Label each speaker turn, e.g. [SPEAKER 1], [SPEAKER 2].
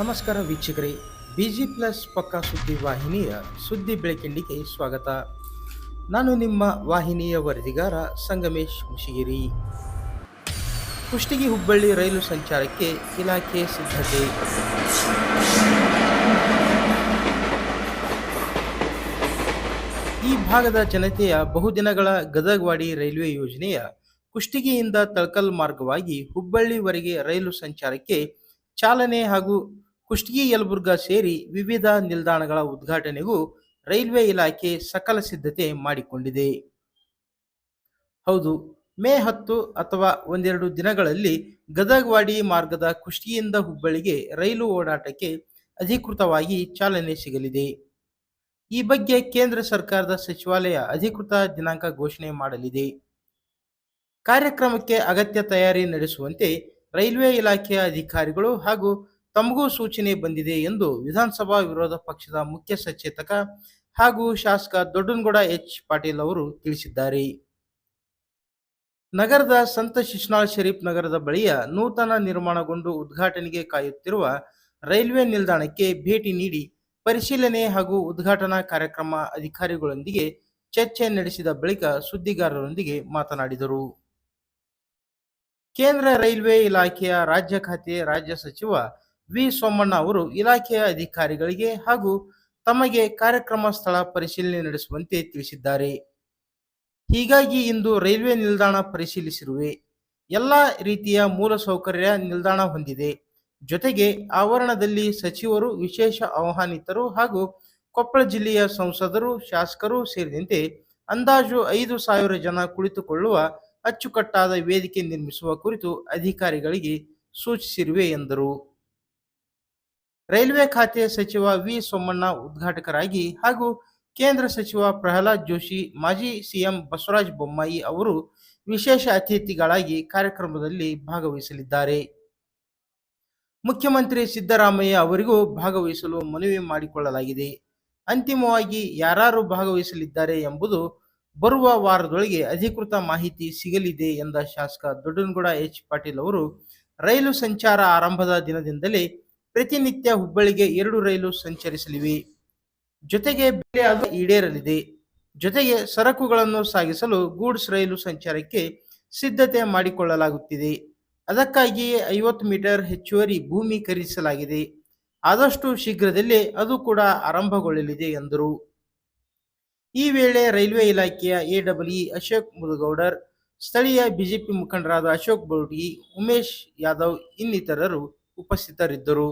[SPEAKER 1] ನಮಸ್ಕಾರ ವೀಕ್ಷಕರೇ, busy plus ಪಕ್ಕಾ ಸುದ್ದಿ ವಾಹಿನಿಯ ಸುದ್ದಿ ಬೆಳಕಿಂಡಿಗೆ ಸ್ವಾಗತ. ನಾನು ನಿಮ್ಮ ವಾಹಿನಿಯ ವರದಿಗಾರ ಸಂಗಮೇಶ್ ಮುಷಿಗಿರಿ. ಕುಷ್ಟಗಿ ಹುಬ್ಬಳ್ಳಿ ರೈಲು ಸಂಚಾರಕ್ಕೆ ಇಲಾಖೆ ಸಿದ್ಧತೆ. ಈ ಭಾಗದ ಜನತೆಯ ಬಹುದಿನಗಳ ಗದಗವಾಡಿ ರೈಲ್ವೆ ಯೋಜನೆಯ ಕುಷ್ಟಗಿಯಿಂದ ತಳಕಲ್ ಮಾರ್ಗವಾಗಿ ಹುಬ್ಬಳ್ಳಿವರೆಗೆ ರೈಲು ಸಂಚಾರಕ್ಕೆ ಚಾಲನೆ ಹಾಗೂ ಕುಷ್ಟಗಿ ಯಲಬುರ್ಗಾ ಸೇರಿ ವಿವಿಧ ನಿಲ್ದಾಣಗಳ ಉದ್ಘಾಟನೆಗೂ ರೈಲ್ವೆ ಇಲಾಖೆ ಸಕಲ ಸಿದ್ಧತೆ ಮಾಡಿಕೊಂಡಿದೆ. ಹೌದು, ಮೇ ಹತ್ತು ಅಥವಾ ಒಂದೆರಡು ದಿನಗಳಲ್ಲಿ ಗದಗವಾಡಿ ಮಾರ್ಗದ ಕುಷ್ಟಗಿಯಿಂದ ಹುಬ್ಬಳ್ಳಿಗೆ ರೈಲು ಓಡಾಟಕ್ಕೆ ಅಧಿಕೃತವಾಗಿ ಚಾಲನೆ ಸಿಗಲಿದೆ. ಈ ಬಗ್ಗೆ ಕೇಂದ್ರ ಸರ್ಕಾರದ ಸಚಿವಾಲಯ ಅಧಿಕೃತ ದಿನಾಂಕ ಘೋಷಣೆ ಮಾಡಲಿದೆ. ಕಾರ್ಯಕ್ರಮಕ್ಕೆ ಅಗತ್ಯ ತಯಾರಿ ನಡೆಸುವಂತೆ ರೈಲ್ವೆ ಇಲಾಖೆಯ ಅಧಿಕಾರಿಗಳು ಹಾಗೂ ತಮಗೂ ಸೂಚನೆ ಬಂದಿದೆ ಎಂದು ವಿಧಾನಸಭಾ ವಿರೋಧ ಪಕ್ಷದ ಮುಖ್ಯ ಸಚೇತಕ ಹಾಗೂ ಶಾಸಕ ದೊಡ್ಡನಗೌಡ ಎಚ್ ಪಾಟೀಲ್ ಅವರು ತಿಳಿಸಿದ್ದಾರೆ. ನಗರದ ಸಂತ ಶಿಶ್ನಾಳ್ ಶರೀಫ್ ನಗರದ ಬಳಿಯ ನೂತನ ನಿರ್ಮಾಣಗೊಂಡು ಉದ್ಘಾಟನೆಗೆ ಕಾಯುತ್ತಿರುವ ರೈಲ್ವೆ ನಿಲ್ದಾಣಕ್ಕೆ ಭೇಟಿ ನೀಡಿ ಪರಿಶೀಲನೆ ಹಾಗೂ ಉದ್ಘಾಟನಾ ಕಾರ್ಯಕ್ರಮ ಅಧಿಕಾರಿಗಳೊಂದಿಗೆ ಚರ್ಚೆ ನಡೆಸಿದ ಬಳಿಕ ಸುದ್ದಿಗಾರರೊಂದಿಗೆ ಮಾತನಾಡಿದರು. ಕೇಂದ್ರ ರೈಲ್ವೆ ಇಲಾಖೆಯ ರಾಜ್ಯ ಖಾತೆ ರಾಜ್ಯ ಸಚಿವ ವಿ ಸೋಮಣ್ಣ ಅವರು ಇಲಾಖೆಯ ಅಧಿಕಾರಿಗಳಿಗೆ ಹಾಗೂ ತಮಗೆ ಕಾರ್ಯಕ್ರಮ ಸ್ಥಳ ಪರಿಶೀಲನೆ ನಡೆಸುವಂತೆ ತಿಳಿಸಿದ್ದಾರೆ. ಹೀಗಾಗಿ ಇಂದು ರೈಲ್ವೆ ನಿಲ್ದಾಣ ಪರಿಶೀಲಿಸಿರುವೆ. ಎಲ್ಲ ರೀತಿಯ ಮೂಲಸೌಕರ್ಯ ನಿಲ್ದಾಣ ಹೊಂದಿದೆ. ಜೊತೆಗೆ ಆವರಣದಲ್ಲಿ ಸಚಿವರು ವಿಶೇಷ ಆಹ್ವಾನಿತರು ಹಾಗೂ ಕೊಪ್ಪಳ ಜಿಲ್ಲೆಯ ಸಂಸದರು, ಶಾಸಕರು ಸೇರಿದಂತೆ ಅಂದಾಜು ಐದು ಸಾವಿರ ಜನ ಕುಳಿತುಕೊಳ್ಳುವ ಅಚ್ಚುಕಟ್ಟಾದ ವೇದಿಕೆ ನಿರ್ಮಿಸುವ ಕುರಿತು ಅಧಿಕಾರಿಗಳಿಗೆ ಸೂಚಿಸಿರುವೆ ಎಂದರು. ರೈಲ್ವೆ ಖಾತೆ ಸಚಿವ ವಿ. ಸೋಮಣ್ಣ ಉದ್ಘಾಟಕರಾಗಿ ಹಾಗೂ ಕೇಂದ್ರ ಸಚಿವ ಪ್ರಹ್ಲಾದ್ ಜೋಶಿ, ಮಾಜಿ ಸಿಎಂ ಬಸವರಾಜ ಬೊಮ್ಮಾಯಿ ಅವರು ವಿಶೇಷ ಅತಿಥಿಗಳಾಗಿ ಕಾರ್ಯಕ್ರಮದಲ್ಲಿ ಭಾಗವಹಿಸಲಿದ್ದಾರೆ. ಮುಖ್ಯಮಂತ್ರಿ ಸಿದ್ದರಾಮಯ್ಯ ಅವರಿಗೂ ಭಾಗವಹಿಸಲು ಮನವಿ ಮಾಡಿಕೊಳ್ಳಲಾಗಿದೆ. ಅಂತಿಮವಾಗಿ ಯಾರು ಭಾಗವಹಿಸಲಿದ್ದಾರೆ ಎಂಬುದು ಬರುವ ವಾರದೊಳಗೆ ಅಧಿಕೃತ ಮಾಹಿತಿ ಸಿಗಲಿದೆ ಎಂದ ಶಾಸಕ ದೊಡ್ಡನಗೌಡ ಎಚ್ ಪಾಟೀಲ್ ಅವರು, ರೈಲು ಸಂಚಾರ ಆರಂಭದ ದಿನದಿಂದಲೇ ಪ್ರತಿನಿತ್ಯ ಹುಬ್ಬಳ್ಳಿಗೆ ಎರಡು ರೈಲು ಸಂಚರಿಸಲಿವೆ. ಜೊತೆಗೆ ಬೆಲೆ ಅದು ಈಡೇರಲಿದೆ. ಜೊತೆಗೆ ಸರಕುಗಳನ್ನು ಸಾಗಿಸಲು ಗೂಡ್ಸ್ ರೈಲು ಸಂಚಾರಕ್ಕೆ ಸಿದ್ಧತೆ ಮಾಡಿಕೊಳ್ಳಲಾಗುತ್ತಿದೆ. ಅದಕ್ಕಾಗಿಯೇ ಐವತ್ತು ಮೀಟರ್ ಹೆಚ್ಚುವರಿ ಭೂಮಿ ಖರೀದಿಸಲಾಗಿದೆ. ಆದಷ್ಟು ಶೀಘ್ರದಲ್ಲೇ ಅದು ಕೂಡ ಆರಂಭಗೊಳ್ಳಲಿದೆ ಎಂದರು. ಈ ವೇಳೆ ರೈಲ್ವೆ ಇಲಾಖೆಯ ಎಡಬ್ಲ್ಇ ಅಶೋಕ್ ಮುದಗೌಡರ್ ಸ್ಥಳೀಯ ಬಿಜೆಪಿ ಮುಖಂಡರಾದ ಅಶೋಕ್ ಬೌಟಿ ಉಮೇಶ್ ಯಾದವ್ ಇನ್ನಿತರರು ಉಪಸ್ಥಿತರಿದ್ದರು.